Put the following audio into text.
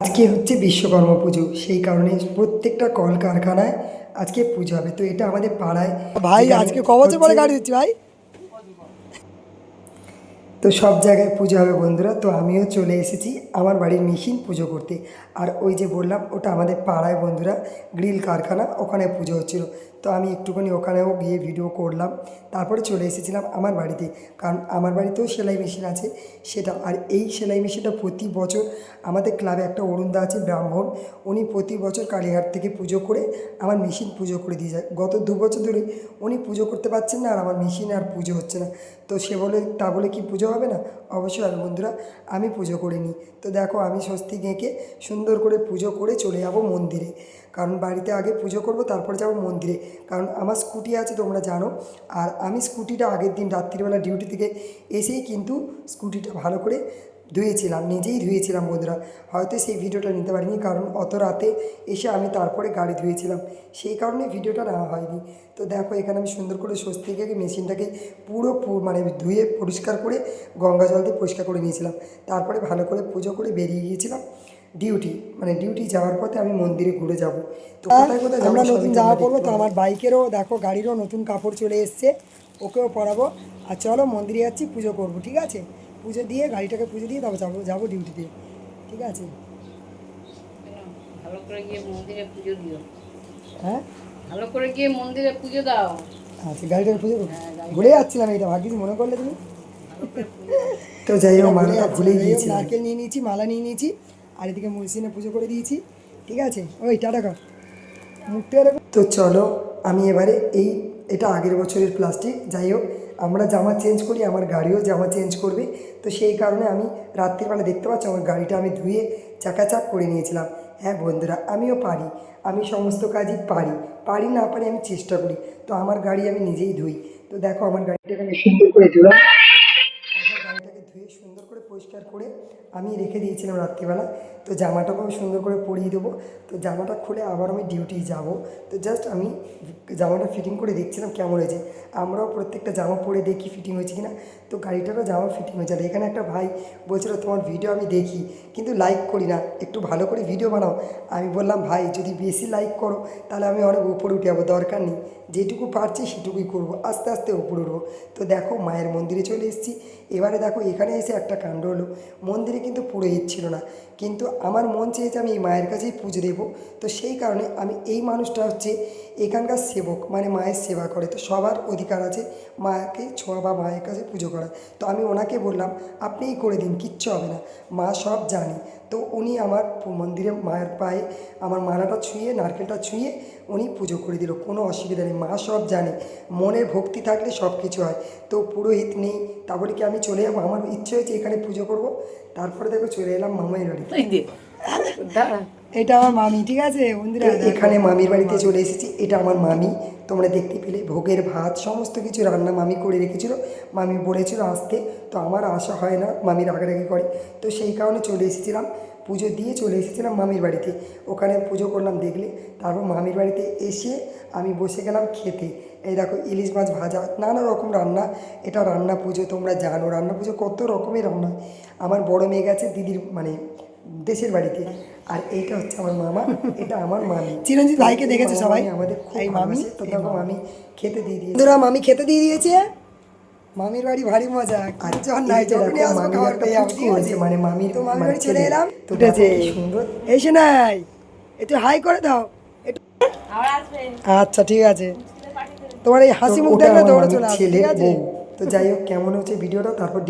আজকে হচ্ছে বিশ্বকর্মা পুজো সেই কারণে প্রত্যেকটা কল কারখানায় আজকে পুজো হবে। তো এটা আমাদের পাড়ায় ভাই আজকে ক বছর পরে গাড়ি দিচ্ছি ভাই? তো সব জায়গায় পুজো হবে বন্ধুরা। তো আমিও চলে এসেছি আমার বাড়ির মেশিন পুজো করতে। আর ওই যে বললাম, ওটা আমাদের পাড়ায় বন্ধুরা গ্রিল কারখানা, ওখানে পুজো হচ্ছিল। তো আমি একটুখানি ওখানেও গিয়ে ভিডিও করলাম, তারপরে চলে এসেছিলাম আমার বাড়িতে। কারণ আমার বাড়িতেও সেলাই মেশিন আছে, সেটা আর এই সেলাই মেশিনটা প্রতি বছর আমাদের ক্লাবে একটা অরুণদা আছে ব্রাহ্মণ, উনি প্রতি বছর কালীঘাট থেকে পুজো করে আমার মেশিন পুজো করে দিয়ে যায়। গত দু বছর ধরে উনি পুজো করতে পারছেন না আর আমার মেশিনে আর পুজো হচ্ছে না। তো সে বলে, তা বলে কি পুজো হবে না? অবশ্যই হবে বন্ধুরা, আমি পুজো করে নিই। তো দেখো আমি স্বস্তি এঁকে সুন্দর করে পুজো করে চলে যাব মন্দিরে। কারণ বাড়িতে আগে পুজো করব, তারপরে যাব মন্দিরে। কারণ আমার স্কুটি আছে, তোমরা জানো। আর আমি স্কুটিটা আগের দিন রাত্রিবেলা ডিউটি থেকে এসেই কিন্তু স্কুটিটা ভালো করে ধুয়েছিলাম, নিজেই ধুয়েছিলাম বন্ধুরা। হয়তো সেই ভিডিওটা নিতে পারিনি, কারণ অত রাতে এসে আমি তারপরে গাড়ি ধুয়েছিলাম। সেই কারণে ভিডিওটা নেওয়া হয়নি। তো দেখো, এখানে আমি সুন্দর করে স্বস্তি থেকে মেশিনটাকে পুরো মানে ধুয়ে পরিষ্কার করে গঙ্গা জল দিয়ে পরিষ্কার করে নিয়েছিলাম। তারপরে ভালো করে পুজো করে বেরিয়ে গিয়েছিলাম। ডিউটি মানে ডিউটি যাওয়ার পথে আমি মন্দিরে ঘুরে যাব। তো কোথায় কোথায় যাব আমরা নতুন জামা পরবো তো আমার বাইকেরও দেখো গাড়িরও নতুন কাপড় চলে এসছে ওকেও পরাবো। আর চলো মন্দিরে যাচ্ছি পুজো করব ঠিক আছে? পুজো দিয়ে গাড়িটাকে পুজো দিয়ে তারপর যাব যাব ডিউটিতে ঠিক আছে? ভালো করে গিয়ে মন্দিরে পুজো দিও। হ্যাঁ? ভালো করে গিয়ে মন্দিরে পুজো দাও। আচ্ছা গাড়িটাকে পুজো করব। হ্যাঁ, ভুলে যাচ্ছিলাম এটা ভাগ্যিস মনে করলে তুমি? তো যাই হোক যাচ্ছিলাম। ভুলে গিয়েছিলাম। নারকেল নিয়ে নিয়েছি মালা নিয়ে নিয়েছি আর এদিকে মুর্শিনে পুজো করে দিয়েছি, ঠিক আছে? ওই টাটা কর। মুখটা তো চলো, আমি এবারে এই, এটা আগের বছরের প্লাস্টিক, যাই হোক, আমরা জামা চেঞ্জ করি, আমার গাড়িও জামা চেঞ্জ করবে। তো সেই কারণে আমি রাত্রিবেলা দেখতে পাচ্ছি, আমার গাড়িটা আমি ধুয়ে চাকাচাক করে নিয়েছিলাম। হ্যাঁ বন্ধুরা, আমিও পারি। আমি সমস্ত কাজই পারি। পারি না পারি আমি চেষ্টা করি। তো আমার গাড়ি আমি নিজেই ধুই। তো দেখো আমার গাড়িটাকে সুন্দর করে ধুলাম। গাড়িটাকে ধুয়ে সুন্দর করে পরিষ্কার করে আমি রেখে দিয়েছিলাম রাত্রিবেলা। তো জামাটাকেও সুন্দর করে পরিয়ে দেবো। তো জামাটা খুলে আবার আমি ডিউটি যাব। তো জাস্ট আমি জামাটা ফিটিং করে দেখছিলাম কেমন হয়েছে। আমরাও প্রত্যেকটা জামা পরে দেখি ফিটিং হয়েছে কিনা। তো গাড়িটারও জামা ফিটিং হয়েছে। আর এখানে একটা ভাই বলছিল, তোমার ভিডিও আমি দেখি, কিন্তু লাইক করি না। একটু ভালো করে ভিডিও বানাও। আমি বললাম, ভাই, যদি বেশি লাইক করো, তাহলে আমি অনেক উপরে উঠে যাব। দরকার নেই। যেটুকু পারছি, সেটুকুই করব। আস্তে আস্তে উপরে উঠবো। তো দেখো, মায়ের মন্দিরে চলে এসেছি। এবারে দেখো, এখানে এসে একটা কাণ্ড হলো। মন্দিরে কিন্তু পুরোহিত ছিল না। কিন্তু আমার মন চেয়েছে আমি এই মায়ের কাছেই পুজো দেবো। তো সেই কারণে আমি এই মানুষটা হচ্ছে এখানকার সেবক মানে মায়ের সেবা করে। তো সবার অধিকার আছে মাকে ছোঁয়া বা মায়ের কাছে পুজো করা। তো আমি ওনাকে বললাম আপনিই করে দিন, কিচ্ছু হবে না। মা সব জানে। তো উনি আমার মন্দিরে মায়ের পায়ে আমার মালাটা ছুঁয়ে, নারকেলটা ছুঁয়ে উনি পুজো করে দিল। কোনো অসুবিধা নেই, মা সব জানে। মনের ভক্তি থাকলে সব কিছু হয়। তো পুরোহিত নেই তারপরে কি আমি চলে যাব? আমার ইচ্ছে হয়েছে এখানে পুজো করব। তারপরে দেখো চলে এলাম মামাই দাঁড়া এটা আমার মামি ঠিক আছে? বন্ধুরা এখানে মামির বাড়িতে চলে এসেছি। এটা আমার মামি। তোমরা দেখতে পেলে ভোগের ভাত সমস্ত কিছু রান্না মামি করে রেখেছিল। মামি বলেছিল আসতে তো আমার আশা হয় না মামির আগে করে। তো সেই কারণে চলে এসেছিলাম। পুজো দিয়ে চলে এসেছিলাম মামির বাড়িতে। ওখানে পুজো করলাম দেখলে। তারপর মামির বাড়িতে এসে আমি বসে গেলাম খেতে। এই দেখো ইলিশ মাছ ভাজা নানা রকম রান্না। এটা রান্না পুজো তোমরা জানো রান্না পুজো কত রকমের রান্না। আমার বড় মেয়ে গেছে দিদির মানে দেশের বাড়িতে। আর এইটা হচ্ছে আমার মামা এটা আমার মামি। চিরঞ্জিত ভাইকে দেখেছে সবাই? আমাদের খুব মামি, তো এই দেখো মামি খেতে দিয়ে দিয়েছে। বন্ধুরা মামি খেতে দিয়ে দিয়েছে? মামির বাড়ি ভারী মজা। আর যখন নাই এই যখনই দেখো আসব মামির খাবার একটা পেয়ে? হয়েছে, মানে মামির তো মামির মানে বাড়ি চলে এলাম। তো উঠেছে দেখো কি সুন্দর। এসে নাই একটু হাই করে দাও। একটু আবার আসবে। আচ্ছা ঠিক আছে। তোমার এই হাসি মুখ দেখলে দৌড়ে চলে আসবে ঠিক আছে? তো যাই হোক কেমন হচ্ছে ভিডিওটা? তারপর